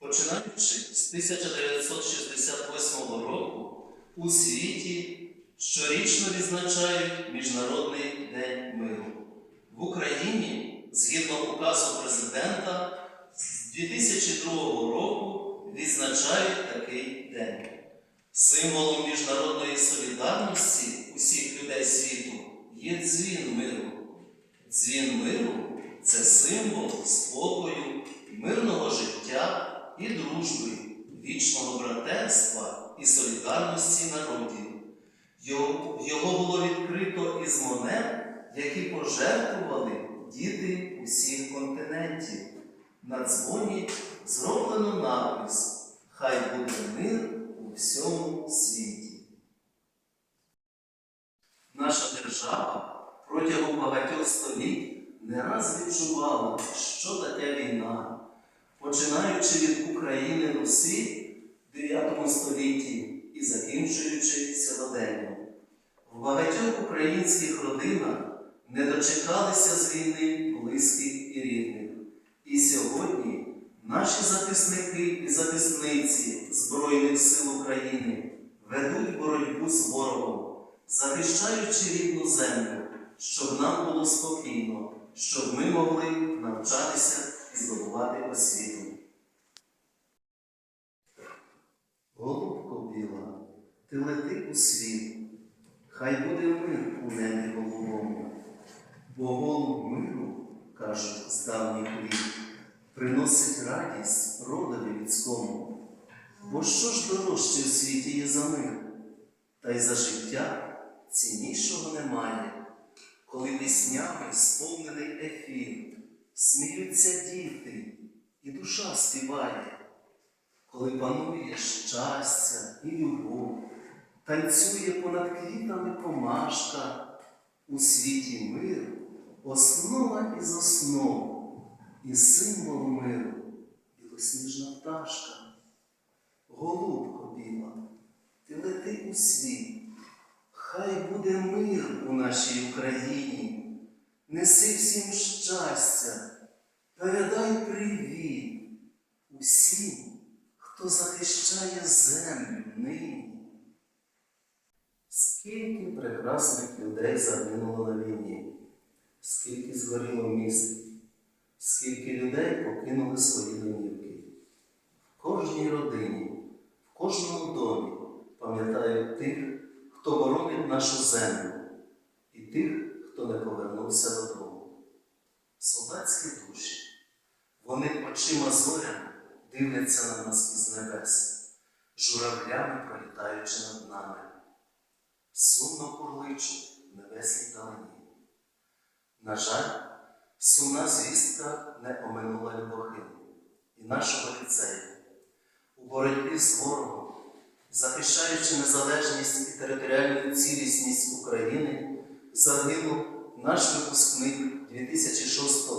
Починаючи з 1968 року у світі щорічно відзначають Міжнародний день миру. В Україні, згідно указу президента, з 2002 року відзначають такий день. Символом міжнародної солідарності усіх людей світу є дзвін миру. Дзвін миру це символ і дружби, вічного братерства і солідарності народів. Його, його було відкрито із монет, які пожертвували діти усіх континентів. На дзвоні зроблено напис Хай буде мир у всьому світі. Наша держава протягом багатьох століть не раз відчувала, починаючи від України світ в 9 столітті і закінчуючи сьогоденням. В багатьох українських родинах не дочекалися з війни близьких і рідних. І сьогодні наші захисники і захисниці Збройних сил України ведуть боротьбу з ворогом, захищаючи рідну землю, щоб нам було спокійно, щоб ми могли навчатися здобувати освіту. Голубко біла, ти лети у світ, хай буде мир у небі голубому, бо голуб миру, кажуть з давніх літ, приносить радість родові людському. Бо що ж дорожче в світі є за мир? Та й за життя ціннішого немає, коли піснями сповнений ефір, сміються діти, і душа співає, коли панує щастя і любов, танцює понад квітами комашка, у світі мир, основа із основ, і символ миру, білосніжна пташка. Голубко біла, ти лети у світ, хай буде мир у нашій Україні, неси всім щастя, передай привіт усім, хто захищає землю нині. Скільки прекрасних людей загинуло на війні, скільки згоріло міст, скільки людей покинули свої домівки. В кожній родині, в кожному домі пам'ятають тих, хто боронить нашу землю, і тих, хто не повернувся додому. Солдатські душі, вони очима зорями дивляться на нас із небес, журавлями пролітаючи над нами, сумно курличуть в небесній далині. На жаль, сумна звістка не оминула Любохину і нашого ліцею. У боротьбі з ворогом, захищаючи незалежність і територіальну цілісність України, загинув наш випускник 2006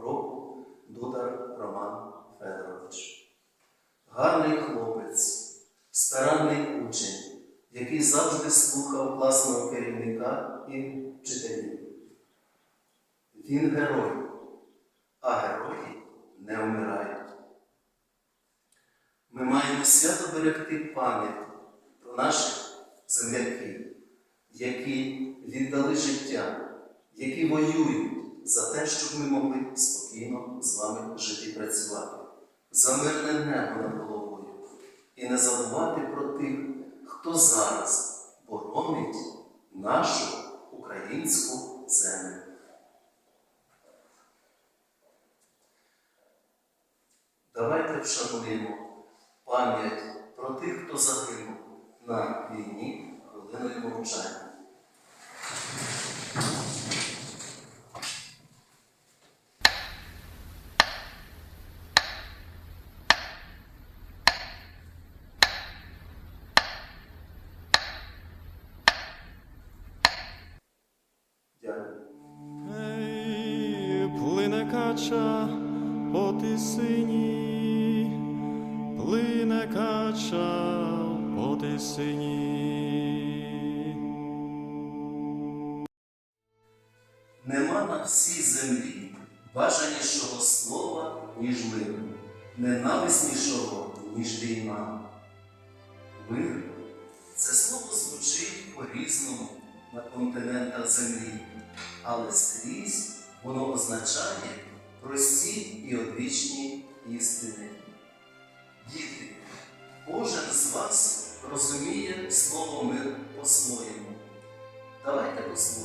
року Дудар Роман Федорович. Гарний хлопець, старанний учень, який завжди слухав класного керівника і вчителів. Він герой, а герої не вмирають. Ми маємо свято берегти пам'ять про наших земляків, які віддали життя, які воюють за те, щоб ми могли спокійно з вами жити і працювати, за мирне небо над головою і не забувати про тих, хто зараз боронить нашу українську землю. Давайте вшануємо пам'ять про тих, хто загинув на війні хвилиною мовчання. Кача по тисині, плине кача по тисині. Нема на всій землі бажанішого слова, ніж миру. ненависнішого, ніж війна. Мир це слово звучить по-різному на континентах землі, але скрізь воно означає прості і одвічні істини. Діти, кожен з вас розуміє слово мир по-своєму. Давайте послухаємо.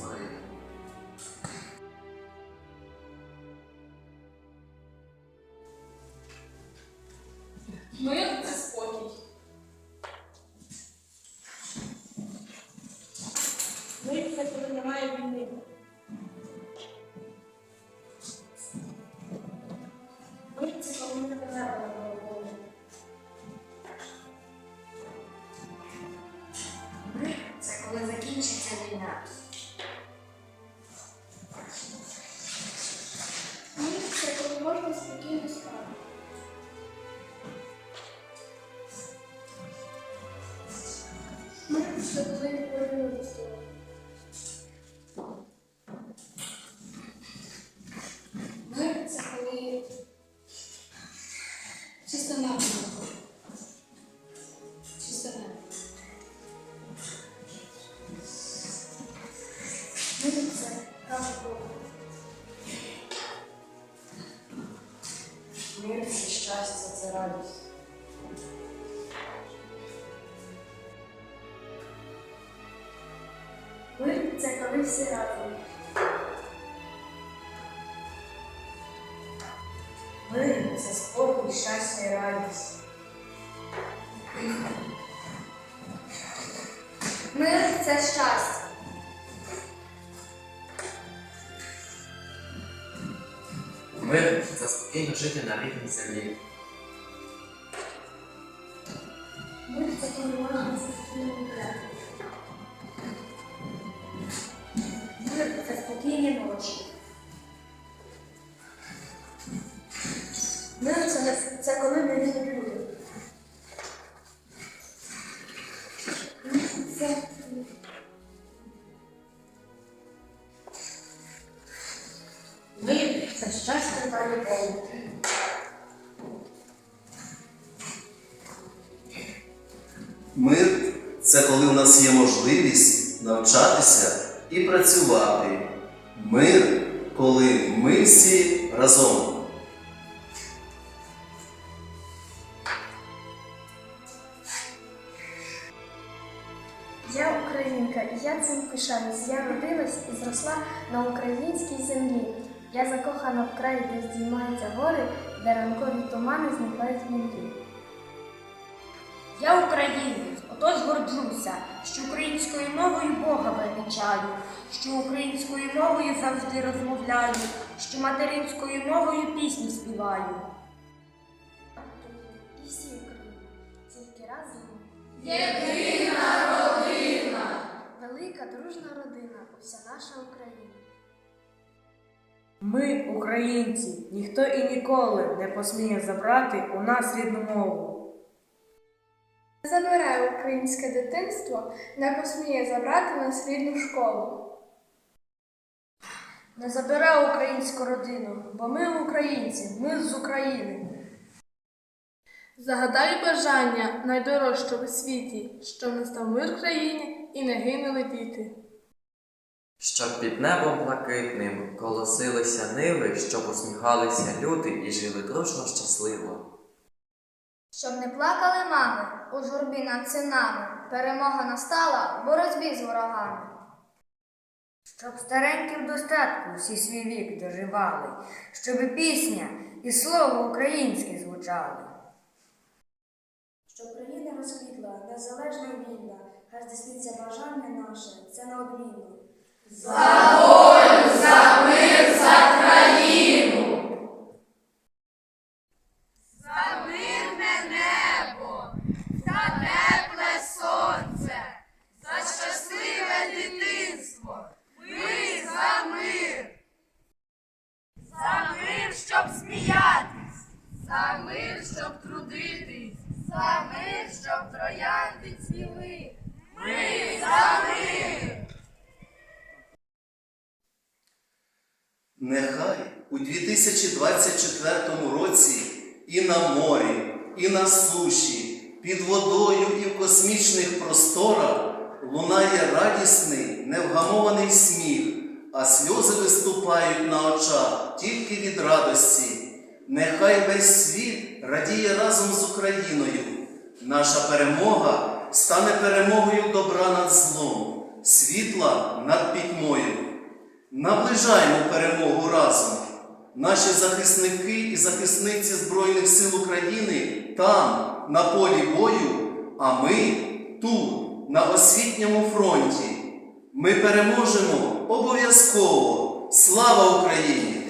Це коли чисто небо. Чисто небо. Мир це. Мир це щастя, це радість. Всі разом. Мир це спокій, щастя і радість. Мир це щастя. Мир це спокійно жити на рідній землі. Це щастя та любов. Мир це коли у нас є можливість навчатися і працювати. Мир, коли ми всі разом. Я українка, і я цим пишаюсь. Я родилась і зросла на українській землі. Я закохана в край, де здіймаються гори, де ранкові тумани зникають млі. Я українець, отож горджуся, що українською мовою Бога величаю, що українською мовою завжди розмовляю, що материнською мовою пісні співаю. І всі Україні, тільки разом. Велика дружна родина, уся наша Україна. Ми, українці, ніхто і ніколи не посміє забрати у нас рідну мову. Не Забирай українське дитинство, не посміє забрати нас рідну школу. Не забирай українську родину, бо ми українці, ми з України. Загадай бажання найдорожчого в світі, щоб настав мир в країні і не гинули діти. Щоб під небом блакитним колосилися ниви, щоб усміхалися люди і жили дружно щасливо. Щоб не плакали мами у журбі над синами, перемога настала в боротьбі з ворогами. Щоб старенькі в достатку всі свій вік доживали, щоб пісня і слово українське звучали. Щоб країна розквітла, незалежна і вільна, хай здійсниться бажання наше, це неодмінно. За волю, за мир, за країну. За мирне небо, за тепле сонце, за щасливе дитинство, ми за мир. За мир, щоб сміятись, за мир, щоб трудитись, за мир, щоб троянди цвіли. Ми за мир. Нехай у 2024 році і на морі, і на суші, під водою і в космічних просторах лунає радісний, невгамований сміх, а сльози виступають на очах тільки від радості. Нехай весь світ радіє разом з Україною. Наша перемога стане перемогою добра над злом, світла над пітьмою. Наближаймо перемогу разом. Наші захисники і захисниці Збройних сил України там, на полі бою, а ми тут, на освітньому фронті. Ми переможемо обов'язково. Слава Україні!